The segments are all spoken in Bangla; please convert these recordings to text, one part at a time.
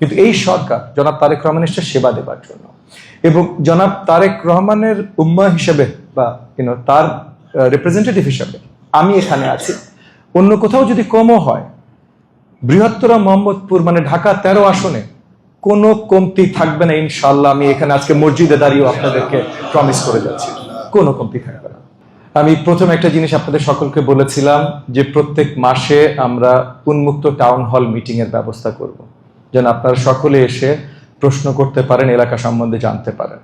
কিন্তু এই সরকার জনাব তারেক রহমান এসছে সেবা দেবার জন্য। এবং জনাব তারেক রহমানের উম্মা হিসেবে বা ইউনো তার রিপ্রেজেন্টেটিভ হিসেবে আমি এখানে আছি। অন্য কোথাও যদি কমও হয়, বৃহত্তর মোহাম্মদপুর মানে ঢাকা তেরো আসনে কোনো কমতি থাকবে না ইনশাল্লাহ আমি এখানে আজকে মসজিদে দাঁড়িয়েও আপনাদেরকে প্রমিস করে যাচ্ছি। কোনো কমতি থাকবে না। আমি প্রথম একটা জিনিস আপনাদের সকলকে বলেছিলাম যে প্রত্যেক মাসে আমরা উন্মুক্ত টাউন হল মিটিং এর ব্যবস্থা করব। যেন আপনারা সকলে এসে প্রশ্ন করতে পারেন, এলাকা সম্বন্ধে জানতে পারেন।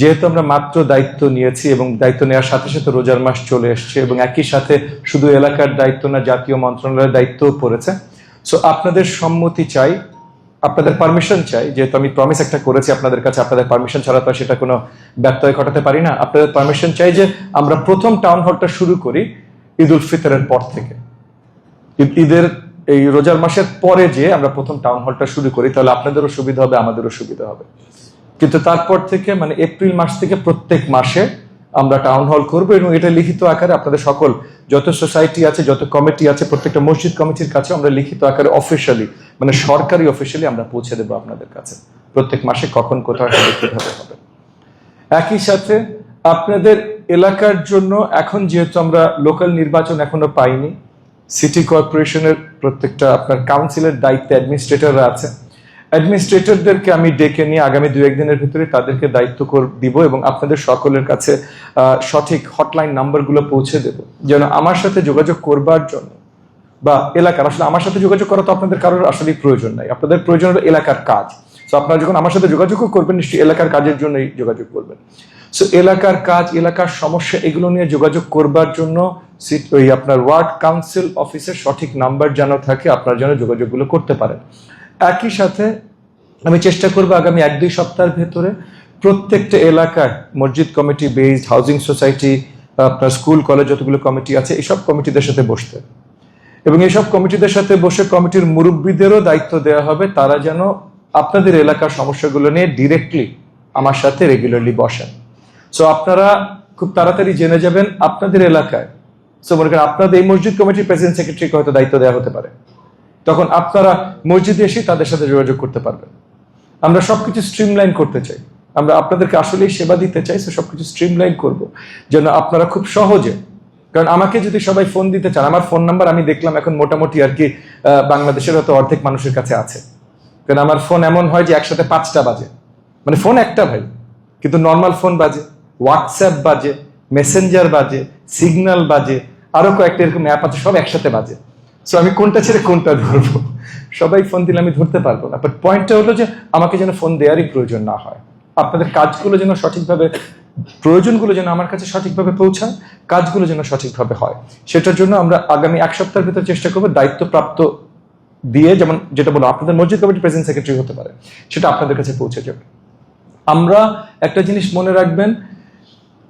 যেহেতু আমরা মাত্র দায়িত্ব নিয়েছি এবং দায়িত্ব নেওয়ার সাথে সাথে রোজার মাস চলে এসছে এবং একই সাথে শুধু এলাকার দায়িত্ব না, জাতীয় মন্ত্রণালয়ের দায়িত্বও পড়েছে। সো আপনাদের সম্মতি চাই, আপনাদের পারমিশন চাই, যেহেতু আমি প্রমিস একটা করেছি আপনাদের কাছে, আপনাদের পারমিশন ছাড়া তো সেটা কোনো ব্যত্যয় ঘটাতে পারি না। আপনাদের পারমিশন চাই যে আমরা প্রথম টাউন হলটা শুরু করি ঈদ উল ফিতরের পর থেকে। ঈদের এই রোজার মাসের পরে যে আমরা প্রথম টাউন হলটা শুরু করি, তাহলে আপনাদেরও সুবিধা হবে, আমাদেরও সুবিধা হবে। কিন্তু তারপর থেকে মানে এপ্রিল মাস থেকে প্রত্যেক মাসে আমরা টাউন হল করব এবং এটা লিখিত আকারে আপনাদের সকল, যত সোসাইটি আছে, যত কমিটি আছে, প্রত্যেকটা মসজিদ কমিটির কাছে আমরা লিখিত আকারে অফিসিয়ালি মানে সরকারি অফিসিয়ালি আমরা পৌঁছে দেবো আপনাদের কাছে। প্রত্যেক মাসে কখন কোথাও কীভাবে হবে। একই সাথে আপনাদের এলাকার জন্য এখন যেহেতু আমরা লোকাল নির্বাচন এখনও পাইনি সিটি কর্পোরেশনের প্রত্যেকটা আপনার কাউন্সিলের দায়িত্বে অ্যাডমিনিস্ট্রেটররা আছে। অ্যাডমিনিস্ট্রেটরদেরকে আমি ডেকে নিয়ে আগামী দু একদিনের ভিতরে তাদেরকে দায়িত্ব দিব এবং আপনাদের সকলের কাছে সঠিক হটলাইন নাম্বারগুলো পৌঁছে দেব। যেন আমার সাথে যোগাযোগ করবার জন্য বা এলাকার, আসলে আমার সাথে যোগাযোগ করা তো আপনাদের কারোর আসলে প্রয়োজন নাই। আপনাদের প্রয়োজন হলো এলাকার কাজ। তো আপনারা যখন আমার সাথে যোগাযোগও করবেন, নিশ্চয়ই এলাকার কাজের জন্যই যোগাযোগ করবেন। সো এলাকার কাজ, এলাকার সমস্যা, এগুলো নিয়ে যোগাযোগ করবার জন্য ওই আপনার ওয়ার্ড কাউন্সিল অফিসের সঠিক নাম্বার যেন থাকে, আপনারা যেন যোগাযোগগুলো করতে পারেন। একই সাথে আমি চেষ্টা করব আগামী এক দুই সপ্তাহের ভেতরে প্রত্যেকটা এলাকায় মসজিদ কমিটি, বেসড হাউজিং সোসাইটি, আপনার স্কুল, কলেজ যতগুলো কমিটি আছে এইসব কমিটিদের সাথে বসতে। এবং এইসব কমিটিদের সাথে বসে কমিটির মুরব্বীদেরও দায়িত্ব দেওয়া হবে, তারা যেন আপনাদের এলাকার সমস্যাগুলো নিয়ে ডিরেক্টলি আমার সাথে রেগুলারলি বসেন। সো আপনারা খুব তাড়াতাড়ি জেনে যাবেন আপনাদের এলাকায়। সো মনে করেন আপনাদের এই মসজিদ কমিটির প্রেসিডেন্ট সেক্রেটারিকে হয়তো দায়িত্ব দেওয়া হতে পারে। তখন আপনারা মসজিদে এসে তাদের সাথে যোগাযোগ করতে পারবেন। আমরা সবকিছু স্ট্রিমলাইন করতে চাই। আমরা আপনাদেরকে আসলেই সেবা দিতে চাই সো সবকিছু স্ট্রিমলাইন করব। যেন আপনারা খুব সহজে, কারণ আমাকে যদি সবাই ফোন দিতে চান, আমার ফোন নাম্বার আমি দেখলাম এখন মোটামুটি আর কি বাংলাদেশের হয়তো অর্ধেক মানুষের কাছে আছে। কারণ আমার ফোন এমন হয় যে একসাথে পাঁচটা বাজে। মানে ফোন একটা ভাই, কিন্তু নর্মাল ফোন বাজে হোয়াটসঅ্যাপ বাজে মেসেঞ্জার বাজে সিগন্যাল বাজে, আরও কয়েকটা এরকম অ্যাপ আছে, সব একসাথে বাজে। সো আমি কোনটা ছেড়ে কোনটা ধরবো? সবাই ফোন দিলে আমি ধরতে পারব না। বাট পয়েন্টটা হলো যে আমাকে যেন ফোন দেওয়ারই প্রয়োজন না হয়। আপনাদের কাজগুলো যেন সঠিকভাবে, প্রয়োজনগুলো যেন আমার কাছে সঠিকভাবে পৌঁছায়, কাজগুলো যেন সঠিকভাবে হয়। সেটার জন্য আমরা আগামী এক সপ্তাহের ভিতর চেষ্টা করব দায়িত্বপ্রাপ্ত দিয়ে যেমন যেটা বলো আপনাদের মসজিদ কমিটি প্রেসিডেন্ট সেক্রেটারি হতে পারে, সেটা আপনাদের কাছে পৌঁছে যাবে। আমরা একটা জিনিস মনে রাখবেন,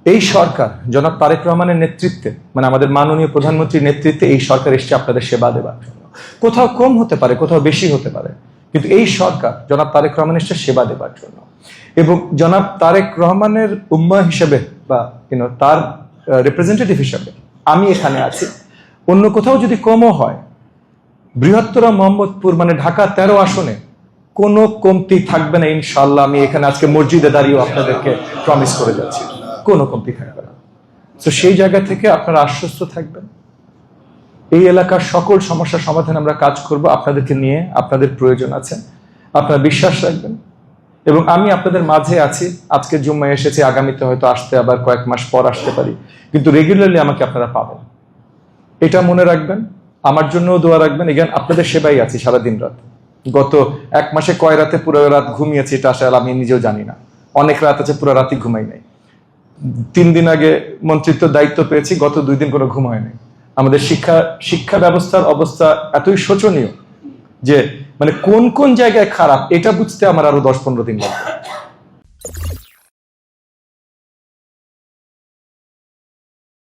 এই সরকার, জনাব তারেক রহমানের নেতৃত্বে মানে আমাদের মাননীয় প্রধানমন্ত্রীর নেতৃত্বে এই সরকার এসছে আপনাদের সেবা দেবার জন্য। কোথাও কম হতে পারে, কোথাও বেশি হতে পারে, কিন্তু এই সরকার, জনাব তারেক রহমান এসছে সেবা দেবার জন্য। এবং জনাব তারেক রহমানের উম্মা হিসেবে বা তার রিপ্রেজেন্টেটিভ হিসেবে আমি এখানে আছি। অন্য কোথাও যদি কমও হয় বৃহত্তর মোহাম্মদপুর মানে ঢাকা তেরো আসনে, কোনো কমতি থাকবে না ইনশাল্লাহ আমি এখানে আজকে মসজিদে দাঁড়িয়েও আপনাদেরকে প্রমিস করে যাচ্ছি। কোনো কমতি থাকবে না। তো সেই জায়গা থেকে আপনারা আশ্বস্ত থাকবেন। এই এলাকার সকল সমস্যার সমাধান আমরা কাজ করব, আপনাদেরকে নিয়ে আপনাদের প্রয়োজন আছে। আপনারা বিশ্বাস রাখবেন। এবং আমি আপনাদের মাঝে আছি। আজকে জুম্মায় এসেছি, আগামীতে হয়তো আসতে আবার কয়েক মাস পর আসতে পারি। কিন্তু রেগুলারলি আমাকে আপনারা পাবেন। এটা মনে রাখবেন। আমার জন্যও দোয়া রাখবেন। এখানে আপনাদের সেবাই আছি সারা দিন রাত। গত এক মাসে কয় রাতে পুরো রাত ঘুমিয়েছি, এটা আসলে আমি নিজেও জানি না। অনেক রাত আছে, পুরো রাতই ঘুমাই নাই। তিন দিন আগে মন্ত্রিত্ব দায়িত্ব পেয়েছি, গত দুই দিন কোনো ঘুম হয়নি আমাদের শিক্ষা শিক্ষা ব্যবস্থার অবস্থা এতই শোচনীয় যে মানে কোন কোন জায়গায় খারাপ, এটা বুঝতে আমার আরও দশ পনেরো দিন লাগবে।